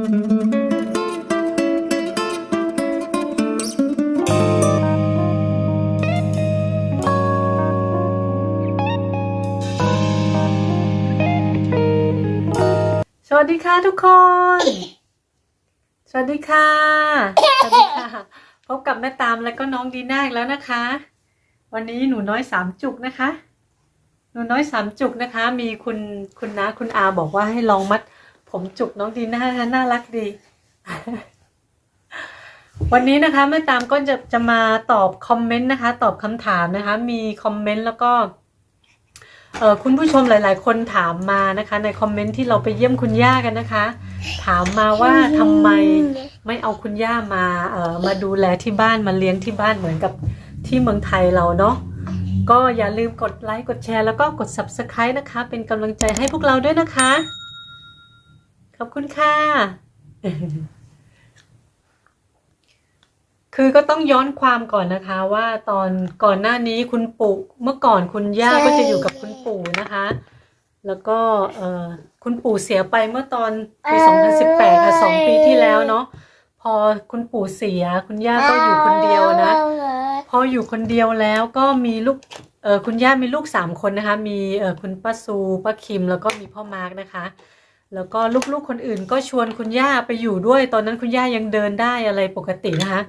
สวัสดีค่ะทุกคน สวัสดีค่ะ สวัสดีค่ะ พบกับแม่ตามแล้วก็น้องดีน่าอีกแล้วนะคะ วันนี้หนูน้อยสามจุกนะคะ หนูน้อยสามจุกนะคะ มีคุณคุณน้าคุณอาบอกว่าให้ลองมัด ผมจุกน้องดีน่านะคะน่ารักดี วันนี้นะคะแม่ตามก็จะจะมาตอบคอมเมนต์นะคะ ตอบคำถามนะคะ มีคอมเมนต์แล้วก็เออคุณผู้ชมหลาย ๆ คนถามมานะคะ ในคอมเมนต์ที่เราไปเยี่ยมคุณย่ากันนะคะ ถามมาว่าทำไมไม่เอาคุณย่ามาเออมาดูแลที่บ้านมาเลี้ยงที่บ้านเหมือนกับที่เมืองไทยเราเนาะก็อย่าลืมกดไลค์กดแชร์แล้วก็กด subscribe นะคะ เป็นกำลังใจให้พวกเราด้วยนะคะ ขอบคุณค่ะ คือก็ต้องย้อนความก่อนนะคะ ว่าตอนก่อนหน้านี้คุณปู่เมื่อก่อนคุณย่าก็จะอยู่กับคุณปู่นะคะ แล้วก็เออคุณปู่เสียไปเมื่อตอนปี2018ค่ะสองปีที่แล้วเนาะพอคุณปู่เสีย คุณย่าก็อยู่คนเดียวนะ พออยู่คนเดียวแล้วก็มีลูกเออคุณย่ามีลูกสามคนนะคะ มีเออคุณป้าซูป้าคิมแล้วก็มีพ่อมาร์กนะคะ แล้วก็ลูกๆคนอื่นก็ชวนคุณย่าไปอยู่ด้วย ตอนนั้นคุณย่ายังเดินได้อะไรปกตินะคะ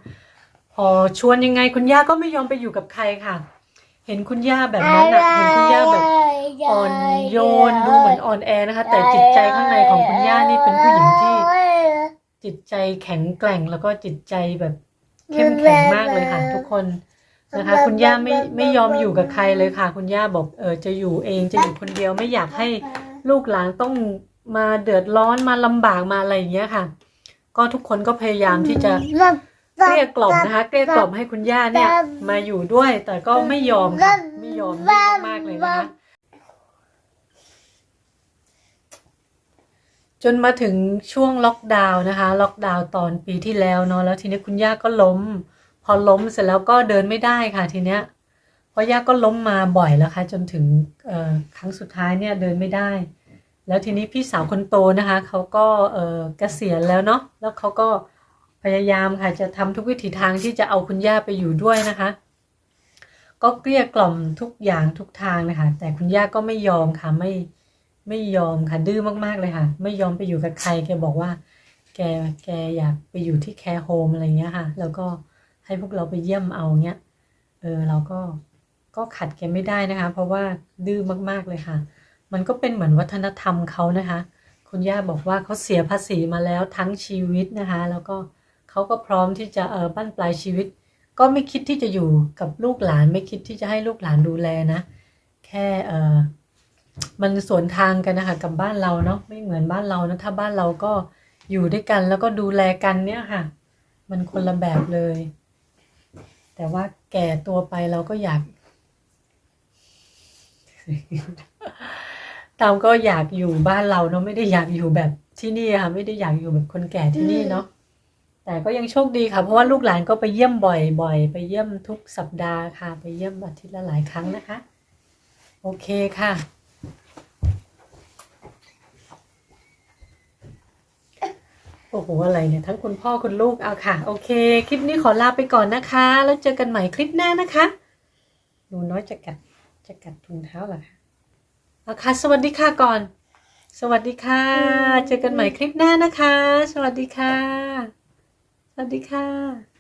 พอชวนยังไงคุณย่าก็ไม่ยอมไปอยู่กับใครค่ะ เห็นคุณย่าแบบนั้นอะเห็นคุณย่าแบบอ่อนโยนดูเหมือนอ่อนแอนะคะ แต่จิตใจข้างในของคุณย่านี่เป็นผู้หญิงที่ จิตใจแข็งแกร่งแล้วก็จิตใจแบบเข้มแข็งมากเลยค่ะ ทุกคนนะคะ คุณย่าไม่ไม่ยอมอยู่กับใครเลยค่ะ คุณย่าบอกเออจะอยู่เองจะอยู่คนเดียวไม่อยากให้ลูกหลานต้อง มาเดือดร้อนมาลำบากมาอะไรอย่างเงี้ยค่ะ ก็ทุกคนก็พยายามที่จะเกลี้ยกล่อมนะคะเกลี้ยกล่อมให้คุณย่าเนี่ย มาอยู่ด้วย แต่ก็ไม่ยอมค่ะไม่ยอมมากๆเลยนะคะจนมาถึงช่วงล็อกดาวน์นะคะ ล็อกดาวน์ตอนปีที่แล้วเนาะแล้วทีนี้คุณย่าก็ล้ม พอล้มเสร็จแล้วก็เดินไม่ได้ค่ะทีเนี้ยเพราะย่าก็ล้มมาบ่อยแล้วค่ะ จนถึงครั้งสุดท้ายเนี่ยเดินไม่ได้ แล้วทีนี้พี่สาวคนโตนะคะเขาก็เออเกษียณแล้วเนาะแล้วเขาก็พยายามค่ะจะทำทุกวิถีทางที่จะเอาคุณย่าไปอยู่ด้วยนะคะ ก็เกลี้ยกล่อมทุกอย่างทุกทางนะคะแต่คุณย่าก็ไม่ยอมค่ะไม่ไม่ยอมค่ะดื้อมากๆเลยค่ะ ไม่ยอมไปอยู่กับใครแกบอกว่า แกแกอยากไปอยู่ที่แคร์โฮมอะไรเงี้ยค่ะ แล้วก็ให้พวกเราไปเยี่ยมเอาเงี้ยเออเราก็ก็ขัดแกไม่ได้นะคะ เพราะว่าดื้อมากๆเลยค่ะ มันก็เป็นเหมือนวัฒนธรรมเขานะคะ คุณย่าบอกว่าเขาเสียภาษีมาแล้วทั้งชีวิตนะคะ แล้วก็เขาก็พร้อมที่จะเออบั้นปลายชีวิต ก็ไม่คิดที่จะอยู่กับลูกหลาน ไม่คิดที่จะให้ลูกหลานดูแลนะ แค่เออมันสวนทางกันนะคะกับบ้านเราเนาะไม่เหมือนบ้านเรานะถ้าบ้านเราก็อยู่ด้วยกันแล้วก็ดูแลกันเนี่ยค่ะ มันคนละแบบเลย แต่ว่าแก่ตัวไปเราก็อยาก ตามก็อยากอยู่บ้านเราเนาะไม่ได้อยากอยู่แบบที่นี่ค่ะไม่ได้อยากอยู่แบบคนแก่ที่นี่เนาะแต่ก็ยังโชคดีค่ะ เพราะว่าลูกหลานก็ไปเยี่ยมบ่อยๆ ไปเยี่ยมทุกสัปดาห์ค่ะ ไปเยี่ยมอาทิตย์ละหลายครั้งนะคะ โอเคค่ะ โอ้โหอะไรเนี่ยทั้งคุณพ่อคุณลูกเอาค่ะ โอเค คลิปนี้ขอลาไปก่อนนะคะ แล้วเจอกันใหม่คลิปหน้านะคะหนูน้อยจะกัดจะกัดถุงเท้าเหรอคะ เอาค่ะสวัสดีค่ะก่อน สวัสดีค่ะ เจอกันใหม่คลิปหน้านะคะ สวัสดีค่ะ สวัสดีค่ะ